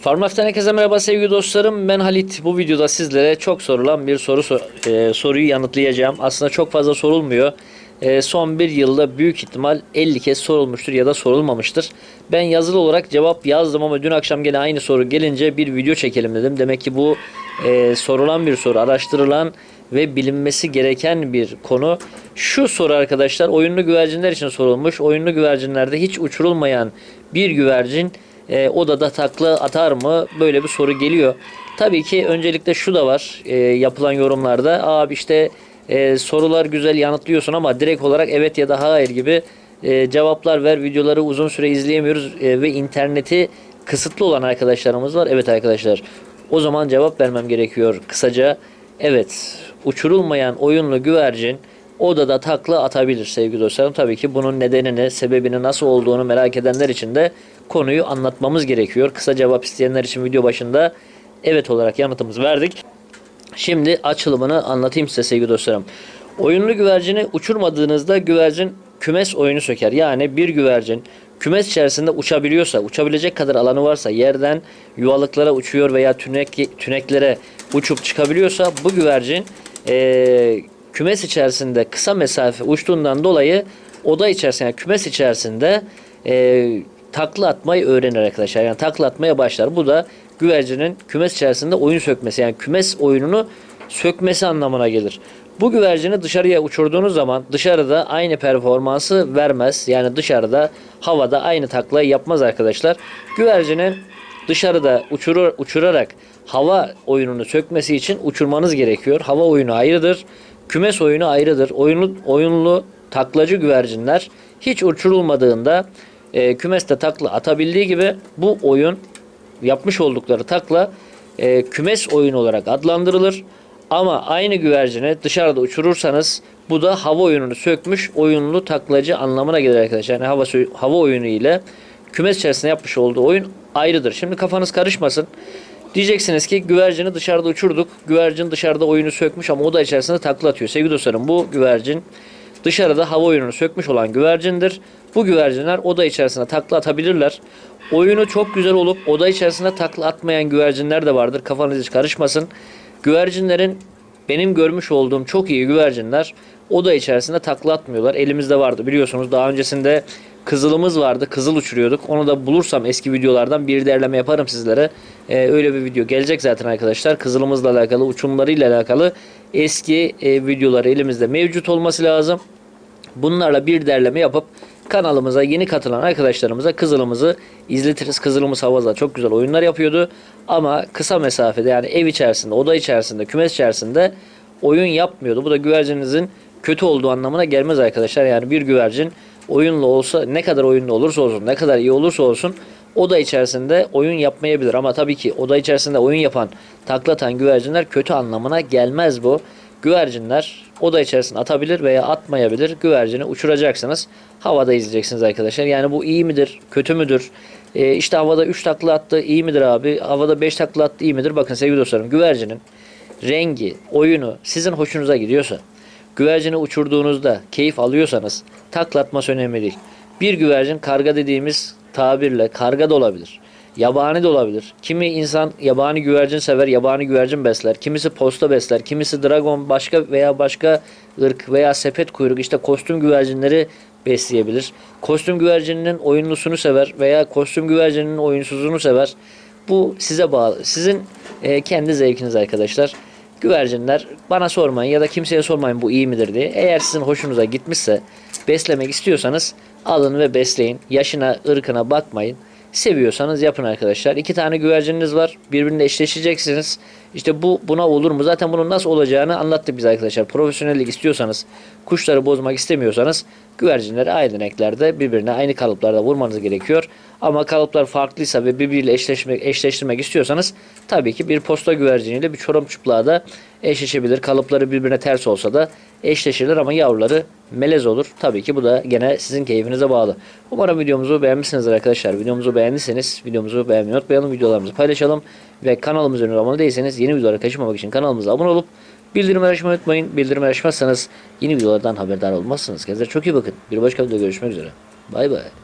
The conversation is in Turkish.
Farmaf'tan herkese merhaba sevgili dostlarım. Ben Halit. Bu videoda sizlere çok sorulan bir soru sor- e, soruyu yanıtlayacağım. Aslında çok fazla sorulmuyor. E, son bir yılda büyük ihtimal 50 kez sorulmuştur ya da sorulmamıştır. Ben yazılı olarak cevap yazdım ama dün akşam gene aynı soru gelince bir video çekelim dedim. Demek ki bu e, sorulan bir soru, araştırılan ve bilinmesi gereken bir konu. Şu soru arkadaşlar oyunlu güvercinler için sorulmuş. Oyunlu güvercinlerde hiç uçurulmayan bir güvercin e, odada takla atar mı? Böyle bir soru geliyor. Tabii ki öncelikle şu da var e, yapılan yorumlarda. Abi işte e, sorular güzel yanıtlıyorsun ama direkt olarak evet ya da hayır gibi e, cevaplar ver. Videoları uzun süre izleyemiyoruz e, ve interneti kısıtlı olan arkadaşlarımız var. Evet arkadaşlar o zaman cevap vermem gerekiyor. Kısaca evet uçurulmayan oyunlu güvercin odada takla atabilir sevgili dostlarım. Tabii ki bunun nedenini, sebebini nasıl olduğunu merak edenler için de konuyu anlatmamız gerekiyor. Kısa cevap isteyenler için video başında evet olarak yanıtımızı verdik. Şimdi açılımını anlatayım size sevgili dostlarım. Oyunlu güvercini uçurmadığınızda güvercin kümes oyunu söker. Yani bir güvercin kümes içerisinde uçabiliyorsa, uçabilecek kadar alanı varsa, yerden yuvalıklara uçuyor veya tünek, tüneklere uçup çıkabiliyorsa bu güvercin eee, kümes içerisinde kısa mesafe uçtuğundan dolayı oda içerisinde, yani kümes içerisinde eee takla atmayı öğrenir arkadaşlar. Yani takla atmaya başlar. Bu da güvercinin kümes içerisinde oyun sökmesi. Yani kümes oyununu sökmesi anlamına gelir. Bu güvercini dışarıya uçurduğunuz zaman dışarıda aynı performansı vermez. Yani dışarıda havada aynı taklayı yapmaz arkadaşlar. Güvercinin dışarıda uçurur, uçurarak hava oyununu sökmesi için uçurmanız gerekiyor. Hava oyunu ayrıdır. Kümes oyunu ayrıdır. Oyunlu, oyunlu taklacı güvercinler hiç uçurulmadığında e, kümeste takla atabildiği gibi bu oyun yapmış oldukları takla e, kümes oyunu olarak adlandırılır. Ama aynı güvercini dışarıda uçurursanız bu da hava oyununu sökmüş oyunlu taklacı anlamına gelir arkadaşlar. Yani hava, hava oyunu ile kümes içerisinde yapmış olduğu oyun ayrıdır. Şimdi kafanız karışmasın. Diyeceksiniz ki güvercini dışarıda uçurduk. Güvercin dışarıda oyunu sökmüş ama oda içerisinde takla atıyor. Sevgili dostlarım bu güvercin dışarıda hava oyununu sökmüş olan güvercindir. Bu güvercinler oda içerisinde takla atabilirler. Oyunu çok güzel olup oda içerisinde takla atmayan güvercinler de vardır. Kafanız hiç karışmasın. Güvercinlerin benim görmüş olduğum çok iyi güvercinler oda içerisinde takla atmıyorlar. Elimizde vardı biliyorsunuz daha öncesinde kızılımız vardı. Kızıl uçuruyorduk. Onu da bulursam eski videolardan bir derleme yaparım sizlere. Ee, öyle bir video gelecek zaten arkadaşlar. Kızılımızla alakalı, uçumlarıyla alakalı eski e, videoları elimizde mevcut olması lazım. Bunlarla bir derleme yapıp kanalımıza yeni katılan arkadaşlarımıza kızılımızı izletiriz. Kızılımız havada çok güzel oyunlar yapıyordu. Ama kısa mesafede yani ev içerisinde, oda içerisinde, kümes içerisinde oyun yapmıyordu. Bu da güvercinizin kötü olduğu anlamına gelmez arkadaşlar. Yani bir güvercin oyunlu olsa ne kadar oyunlu olursa olsun, ne kadar iyi olursa olsun oda içerisinde oyun yapmayabilir. Ama tabii ki oda içerisinde oyun yapan, taklatan güvercinler kötü anlamına gelmez bu. Güvercinler oda içerisinde atabilir veya atmayabilir. Güvercini uçuracaksınız. Havada izleyeceksiniz arkadaşlar. Yani bu iyi midir, kötü müdür? Ee, işte havada 3 takla attı iyi midir abi? Havada 5 takla attı iyi midir? Bakın sevgili dostlarım güvercinin rengi, oyunu sizin hoşunuza gidiyorsa, güvercini uçurduğunuzda keyif alıyorsanız taklatması önemli değil. Bir güvercin karga dediğimiz tabirle karga da olabilir. Yabani de olabilir. Kimi insan yabani güvercin sever, yabani güvercin besler. Kimisi posta besler, kimisi dragon başka veya başka ırk veya sepet kuyruk işte kostüm güvercinleri besleyebilir. Kostüm güvercininin oyunlusunu sever veya kostüm güvercininin oyunsuzunu sever. Bu size bağlı. Sizin e, kendi zevkiniz arkadaşlar. Güvercinler bana sormayın ya da kimseye sormayın bu iyi midir diye. Eğer sizin hoşunuza gitmişse beslemek istiyorsanız alın ve besleyin. Yaşına, ırkına bakmayın. Seviyorsanız yapın arkadaşlar. İki tane güvercininiz var. Birbirine eşleşeceksiniz. İşte bu buna olur mu? Zaten bunun nasıl olacağını anlattık biz arkadaşlar. Profesyonellik istiyorsanız, kuşları bozmak istemiyorsanız güvercinleri aynı renklerde birbirine aynı kalıplarda vurmanız gerekiyor. Ama kalıplar farklıysa ve birbiriyle eşleşmek, eşleştirmek istiyorsanız tabii ki bir posta güverciniyle bir çorum çıplığa da eşleşebilir. Kalıpları birbirine ters olsa da eşleşirler ama yavruları melez olur. Tabii ki bu da gene sizin keyfinize bağlı. Umarım videomuzu beğenmişsinizdir arkadaşlar. Videomuzu beğendiyseniz videomuzu beğenmeyi unutmayalım. Videolarımızı paylaşalım. Ve kanalımıza abone değilseniz yeni videolara kaçırmamak için kanalımıza abone olup bildirim açmayı unutmayın. Bildirim açmazsanız yeni videolardan haberdar olmazsınız. Kendinize çok iyi bakın. Bir başka videoda görüşmek üzere. Bay bay.